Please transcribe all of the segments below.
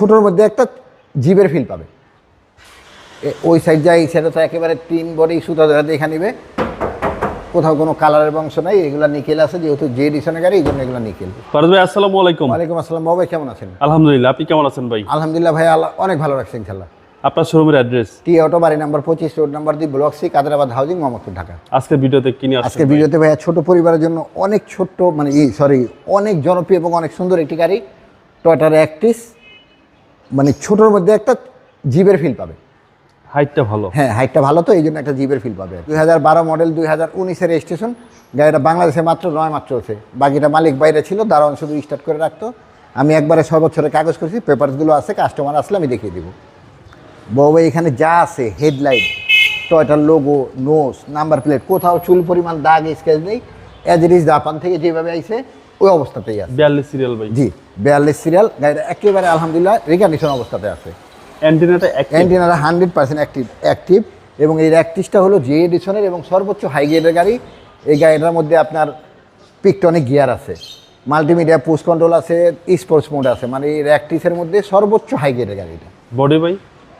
ছোটোর মধ্যে একটা জিবের ফিল পাবে। ওই সাইড যায় সেটা তো একেবারে তিন বডি সুতা ধরে দেখে নিবে। কোথাও কোনো কালারের বংশ নাই এগুলো নিকেল আছে যেহেতু যে ডিসনের গাড়ি এই জন্য এগুলো নিকেল। ফারুজ ভাই আসসালামু আলাইকুম। ওয়ালাইকুম আসসালাম বাবা কেমন আছেন? আলহামদুলিল্লাহ আপনি কেমন আছেন ভাই? আলহামদুলিল্লাহ ভাই অনেক ভালো রাখছে ইনশাল্লাহ আপনার শোরুমের অ্যাড্রেস টি অটো বাড়ি নাম্বার পঁচিশ রোড নাম্বার দুই block C Kaderabad housing Mohammadpur Dhaka. আজকের ভিডিওতে কিনে আজকের ভিডিওতে ভাইয়া ছোট পরিবারের জন্য অনেক ছোট্ট মানে সরি অনেক জনপ্রিয় এবং অনেক সুন্দর একটি গাড়ি টয়টার অ্যাক্টিস মানে ছোটোর মধ্যে একটা জিবের ফিল পাবে। হাইটটা ভালো। হ্যাঁ হাইটটা ভালো তো এই জন্য একটা জিবের ফিল পাবে। দুই হাজার বারো মডেল দুই হাজার উনিশের রেজিস্ট্রেশন গাড়িটা বাংলাদেশে মাত্র নয় মাত্র চলছে বাকিটা মালিক বাইরে ছিল দারোয়ান শুধু স্টার্ট করে রাখতো। আমি একবারে ছয় বছরের কাগজ করেছি পেপারসগুলো আছে কাস্টমার আসলে আমি দেখিয়ে দিব। বউ এখানে যা আছে হেডলাইট টয়টার লোগো নোস নাম্বার প্লেট কোথাও চুল পরিমাণ দাগ স্কেচ নেই। অ্যাজ ইট ইজ জাপান থেকে যেভাবে আইছে ওই অবস্থাতেই আছে। বিয়াল্লিশ সিরিয়াল ভাই। জি বিয়াল্লিশ সিরিয়াল গাড়িটা একেবারে আলহামদুলিল্লাহ রিকন্ডিশন অবস্থাতে আছে। অ্যান্টিনাটা এক অ্যান্টিনারা হান্ড্রেড পার্সেন্ট অ্যাক্টিভ অ্যাক্টিভ এবং এই অ্যাক্টিভটা হলো জে এডিশনের এবং সর্বোচ্চ হাই গ্রেডের গাড়ি। এই গাড়িটার মধ্যে আপনার পিকটনিক গিয়ার আছে মাল্টিমিডিয়া পুশ কন্ট্রোল আছে স্পোর্টস মোড আছে মানে এই র্যাকটিসের মধ্যে সর্বোচ্চ হাই গ্রেডের গাড়িটা। বডি ভাই?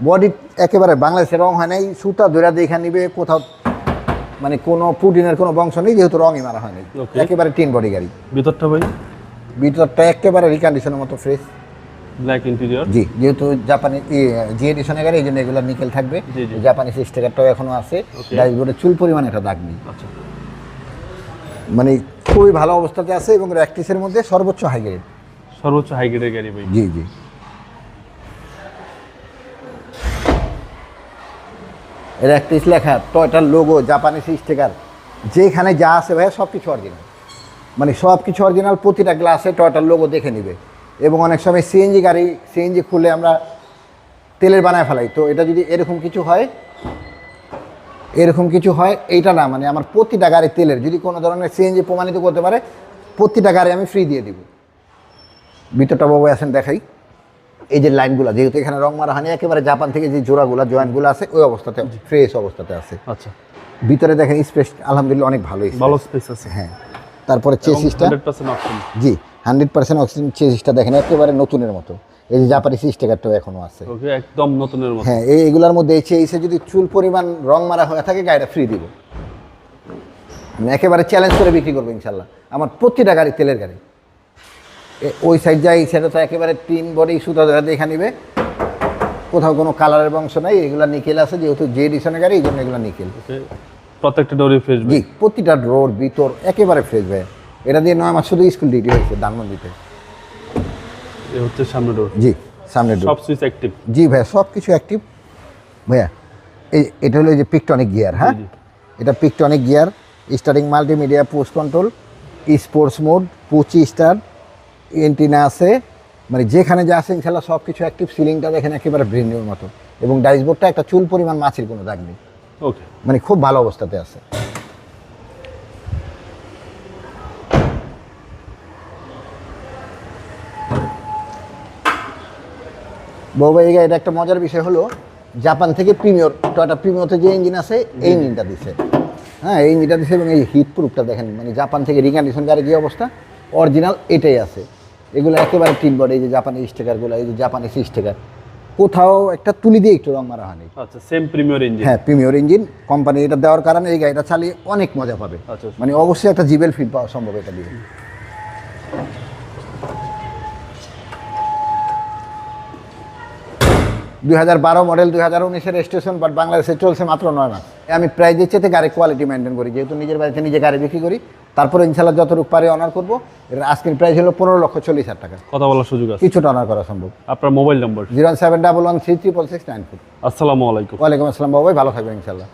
বডি একেবারে বাংলাদেশে রং হয় নাই সুতা ধরে দেখা নিবে কোথাও মানে কোনো পুটিনের কোনো বংশ নেই যেহেতু রঙই মারা হয়নি। একেবারে টিন বডি গাড়ি। ভিতরটা ভাই? ভিতরটা একেবারে রিকন্ডিশনের মতো ফ্রেশ ব্ল্যাক ইন্টেরিয়র জি যেহেতু জাপানি জি এডিশনের গাড়ি এই জন্য এগুলো নিকেল থাকবে। জাপানি স্টিকারটাও এখনও আছে. ড্যাশবোর্ডে চুল পরিমাণে একটা দাগ নেই। আচ্ছা। মানে খুবই ভালো অবস্থাতে আছে এবং র্যাকটিসের মধ্যে সর্বোচ্চ হাই গ্রেড সর্বোচ্চ হাই গ্রেডের গাড়ি ভাই। জি জি। র্যাকটিস লেখা টয়টার লোগো জাপানিস স্টিকার যেখানে যা আছে ভাইয়া সব কিছু অরিজিনাল মানে সব কিছু অরিজিনাল প্রতিটা গ্লাসে টয়টার লোগো দেখে নিবে। এবং অনেক সময় সিএনজি গাড়ি সিএনজি খুলে আমরা তেলের বানায় ফেলাই। তো এটা যদি এরকম কিছু হয়, এরকম কিছু হয়, এইটা না মানে আমার প্রতিটা গাড়ি তেলের। যদি কোনো ধরনের সিএনজি প্রমাণিত করতে পারে, প্রতিটা গাড়ি আমি ফ্রি দিয়ে দিব। ভিতরটা বাবু আসেন দেখাই। এই যে লাইনগুলো যেহেতু এখানে রং মারা হয়নি একেবারে জাপান থেকে যে জোড়াগুলো জয়েন্টগুলো আছে ওই অবস্থাতে ফ্রেশ অবস্থাতে আছে। আচ্ছা। ভিতরে দেখেন স্পেস আলহামদুলিল্লাহ অনেক ভালোই ভালো স্পেস আছে। হ্যাঁ। তারপরে চেসিসটা? জি হান্ড্রেড পার্সেন্ট অক্সিজেন চেসিসটা দেখেন একেবারে নতুনের মতো। এই যে জাপানি স্টিকারটাও এখনও আছে। ওকে একদম নতুনের মতো। হ্যাঁ এই এগুলোর মধ্যে এই চেসে যদি চুল পরিমাণ রং মারা হয়ে থাকে গাড়িটা ফ্রি দিব। আমি একেবারে চ্যালেঞ্জ করে বিক্রি করব ইনশাল্লাহ। আমার প্রতিটা গাড়ি তেলের গাড়ি। ওই সাইড যাই সেটা তো একেবারে তিন বডি সুতা ধরে দেখে নিবে। কোথাও কোনো কালারের বংশ নাই এগুলো নিকেল আছে যেহেতু যে ডিসনের গাড়ি এই জন্য এগুলো নিকেল। প্রত্যেকটা ডোরে ফ্রেশ জি প্রতিটা রোড ভিতর একেবারে ফ্রেশ ভাই। এটা দিয়ে নয় মাস শুধু স্কুল ডিউটি হয়েছে ধানমন্ডিতে। হচ্ছে সামনে ডোর জি সামনে ডোর সব সুইচ অ্যাক্টিভ জি ভাইয়া সব কিছু অ্যাক্টিভ ভাইয়া এই এটা হলো যে পিকটনিক গিয়ার হ্যাঁ? এটা tiptronic gear steering multimedia push control sports mode push start antenna আছে মানে যেখানে যা আছে ইনশাল্লাহ সব কিছু অ্যাক্টিভ সিলিংটা দেখেন একেবারে ব্রেন্ডের মতো। এবং ডাইসবোর্ডটা একটা চুল পরিমাণ মাছের কোনো দাগ নেই। ওকে মানে খুব ভালো অবস্থাতে আছে। বউবা এটা একটা মজার বিষয় হলো জাপান থেকে প্রিমিয়র টয়টা প্রিমিয়রতে যে ইঞ্জিন আছে এই ইঞ্জিনটা দিছে। হ্যাঁ এই ইঞ্জিনটা দিছে এবং এই হিট প্রুফটা দেখেন মানে জাপান থেকে রিকন্ডিশন গাড়ি যে অবস্থা অরিজিনাল এটাই আছে। এগুলো একেবারে টিন বডি এই যে জাপানি স্টিকারগুলো এই যে জাপানি স্টিকার কোথাও একটা তুলি দিয়ে একটু রং মারা হয়নি। আচ্ছা সেম প্রিমিয়র ইঞ্জিন হ্যাঁ প্রিমিয়র ইঞ্জিন কোম্পানি এটা দেওয়ার কারণে এই গাড়িটা চালিয়ে অনেক মজা পাবে। আচ্ছা। মানে অবশ্যই একটা জিবেল ফিল পাওয়া সম্ভব এটা দিয়ে। দুই হাজার বারো মডেল দুই হাজার উনিশের রেজিস্ট্রেশন বাট বাংলাদেশে চলছে মাত্র নয় মাস। আমি প্রাইজের চেয়ে গাড়ি কোয়ালিটি মেনটেন করি। যেহেতু নিজের বাড়িতে নিজে গাড়ি বিক্রি করি তারপরে ইনশাল্লাহ যত রূপ পারে অনার করব। এর আজকের প্রাইস হলো পনেরো লক্ষ চল্লিশ হাজার টাকা। কথা বলার সুযোগ আছে। কিছুটা অনার করা সম্ভব। আপনার mobile number zero seven double one three three triple six nine four. আসসালামু আলাইকুম। ওয়ালাইকুম আসসালাম বাবাই ভালো থাকবেন ইনশাল্লাহ